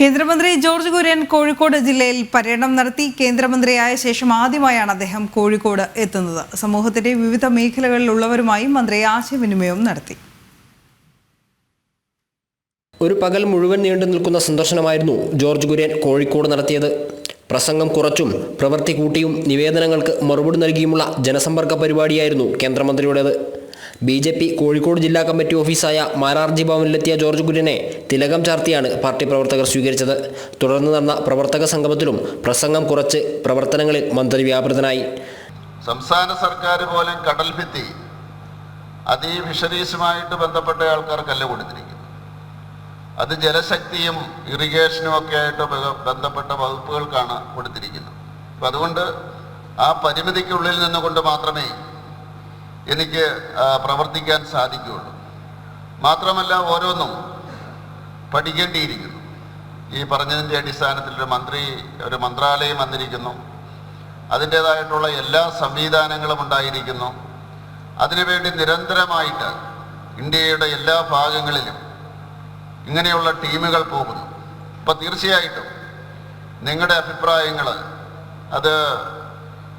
കേന്ദ്രമന്ത്രി ജോർജ് കുര്യൻ കോഴിക്കോട് ജില്ലയിൽ പര്യടനം നടത്തി കേന്ദ്രമന്ത്രിയായ ശേഷം ആദ്യമായാണ് അദ്ദേഹം കോഴിക്കോട് എത്തുന്നത്. സമൂഹത്തിന്റെ വിവിധ മേഖലകളിലുള്ളവരുമായി മന്ത്രി ആശയവിനിമയവും നടത്തി. ഒരു പകൽ മുഴുവൻ നീണ്ടു നിൽക്കുന്ന സന്ദർശനമായിരുന്നു ജോർജ് കുര്യൻ കോഴിക്കോട് നടത്തിയത്. പ്രസംഗം കുറച്ചും പ്രവൃത്തി കൂട്ടിയും നിവേദനങ്ങൾക്ക് മറുപടി നൽകിയുമുള്ള ജനസമ്പർക്ക പരിപാടിയായിരുന്നു കേന്ദ്രമന്ത്രിയുടേത്. ബി ജെ പി കോഴിക്കോട് ജില്ലാ കമ്മിറ്റി ഓഫീസായ മാരാർജി ഭവനിലെത്തിയ ജോർജ് കുര്യനെ തിലകം ചാർത്തിയാണ് പാർട്ടി പ്രവർത്തകർ സ്വീകരിച്ചത്. തുടർന്ന് നടന്ന പ്രവർത്തക സംഗമത്തിലും പ്രസംഗം കുറച്ച് പ്രവർത്തനങ്ങളിൽ മന്ത്രി വ്യാപൃതനായി. സംസ്ഥാന സർക്കാർ പോലും കടൽ ഭിത്തി അതീ ഫിഷറീസുമായിട്ട് ബന്ധപ്പെട്ട ആൾക്കാർക്കല്ല കൊടുത്തിരിക്കുന്നു അത് ജലശക്തിയും ഇറിഗേഷനും ഒക്കെ ആയിട്ട് ബന്ധപ്പെട്ട വകുപ്പുകൾക്കാണ് കൊടുത്തിരിക്കുന്നത്. അപ്പം അതുകൊണ്ട് ആ പരിമിതിക്കുള്ളിൽ നിന്നുകൊണ്ട് മാത്രമേ എനിക്ക് പ്രവർത്തിക്കാൻ സാധിക്കുകയുള്ളൂ. മാത്രമല്ല ഓരോന്നും പഠിക്കേണ്ടിയിരിക്കുന്നു. ഈ പറഞ്ഞതിന്റെ അടിസ്ഥാനത്തിൽ ഒരു മന്ത്രി ഒരു മന്ത്രാലയം വന്നിരിക്കുന്നു. അതിന്റേതായിട്ടുള്ള എല്ലാ സംവിധാനങ്ങളും ഉണ്ടായിരിക്കുന്നു. അതിനുവേണ്ടി നിരന്തരമായിട്ട് ഇന്ത്യയുടെ എല്ലാ ഭാഗങ്ങളിലും ഇങ്ങനെയുള്ള ടീമുകൾ പോകുന്നു. അപ്പം തീർച്ചയായിട്ടും നിങ്ങളുടെ അഭിപ്രായങ്ങൾ അത്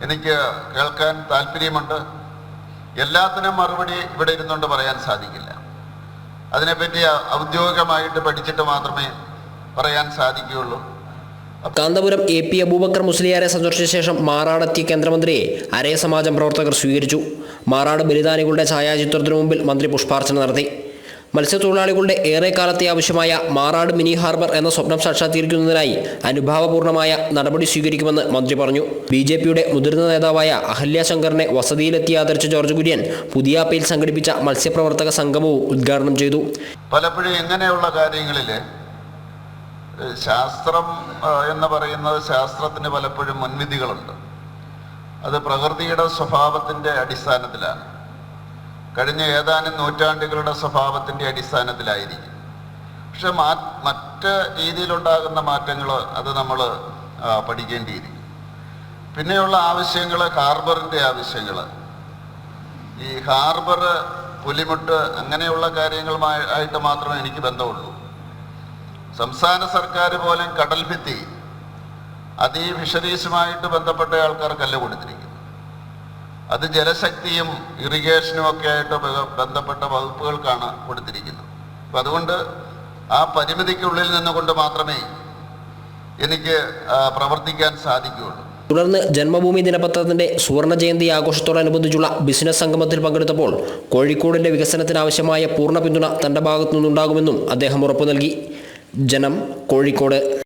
എനിക്ക് കേൾക്കാൻ താല്പര്യമുണ്ട്. എല്ലാത്തിനും മറുപടി ഇവിടെ ഇരുന്നുകൊണ്ട് പറയാൻ സാധിക്കില്ല. അതിനെപ്പറ്റി ഔദ്യോഗികമായിട്ട് പഠിച്ചിട്ട് മാത്രമേ പറയാൻ സാധിക്കുകയുള്ളൂ. കാന്തപുരം എ പി അബൂബക്കർ മുസ്ലിയാരെ സന്ദർശിച്ച ശേഷം മാറാടെത്തിയ കേന്ദ്രമന്ത്രിയെ അരേ സമാജം പ്രവർത്തകർ സ്വീകരിച്ചു. മാറാട് ബലിദാനികളുടെ ഛായാചിത്രത്തിനു മുമ്പിൽ മന്ത്രി പുഷ്പാർച്ചന നടത്തി. മത്സ്യത്തൊഴിലാളികളുടെ ഏറെക്കാലത്തെ ആവശ്യമായ മാറാട് മിനി ഹാർബർ എന്ന സ്വപ്നം സാക്ഷാത്കരിക്കുന്നതിനായി അനുഭാവപൂർണമായ നടപടി സ്വീകരിക്കുമെന്ന് മന്ത്രി പറഞ്ഞു. ബി ജെ പിയുടെ മുതിർന്ന നേതാവായ അഹല്യ ശങ്കറിനെ വസതിയിലെത്തി ആദരിച്ച ജോർജ് കുര്യൻ പുതിയാപ്പയിൽ സംഘടിപ്പിച്ച മത്സ്യപ്രവർത്തക സംഗമവും ഉദ്ഘാടനം ചെയ്തു. പലപ്പോഴും ഇങ്ങനെയുള്ള കാര്യങ്ങളിൽ ശാസ്ത്രം എന്ന് പറയുന്നത് ശാസ്ത്രത്തിന് പലപ്പോഴും മുൻവിധികളുണ്ട്. അത് പ്രകൃതിയുടെ സ്വഭാവത്തിന്റെ അടിസ്ഥാനത്തിലാണ്. കഴിഞ്ഞ ഏതാനും നൂറ്റാണ്ടുകളുടെ സ്വഭാവത്തിന്റെ അടിസ്ഥാനത്തിലായിരിക്കും. പക്ഷെ മാ മറ്റ് രീതിയിലുണ്ടാകുന്ന മാറ്റങ്ങൾ അത് നമ്മൾ പഠിക്കേണ്ടിയിരിക്കും. പിന്നെയുള്ള ആവശ്യങ്ങൾ ഹാർബറിന്റെ ആവശ്യങ്ങൾ ഈ ഹാർബർ പുലിമുട്ട് അങ്ങനെയുള്ള കാര്യങ്ങളുമായി ആയിട്ട് മാത്രമേ എനിക്ക് ബന്ധമുള്ളൂ. സംസ്ഥാന സർക്കാർ പോലും കടൽഭിത്തി അത് ഫിഷറീസുമായിട്ട് ബന്ധപ്പെട്ട ആൾക്കാർക്കല്ല കൊടുത്തിരിക്കുന്നത്. അത് ജലശക്തിയും ഇറിഗേഷനും ഒക്കെ ആയിട്ട് ബന്ധപ്പെട്ട വകുപ്പുകൾക്കാണ് കൊടുത്തിരിക്കുന്നത്. അപ്പം അതുകൊണ്ട് ആ പരിമിതിക്കുള്ളിൽ നിന്നുകൊണ്ട് മാത്രമേ എനിക്ക് പ്രവർത്തിക്കാൻ സാധിക്കുകയുള്ളൂ. തുടർന്ന് ജന്മഭൂമി ദിനപത്രത്തിന്റെ സുവർണ ജയന്തി ആഘോഷത്തോടനുബന്ധിച്ചുള്ള ബിസിനസ് സംഗമത്തിൽ പങ്കെടുത്തപ്പോൾ കോഴിക്കോടിന്റെ വികസനത്തിനാവശ്യമായ പൂർണ പിന്തുണ തന്റെ ഭാഗത്തു നിന്നുണ്ടാകുമെന്നും അദ്ദേഹം ഉറപ്പു നൽകി ജനം കോഴിക്കോട്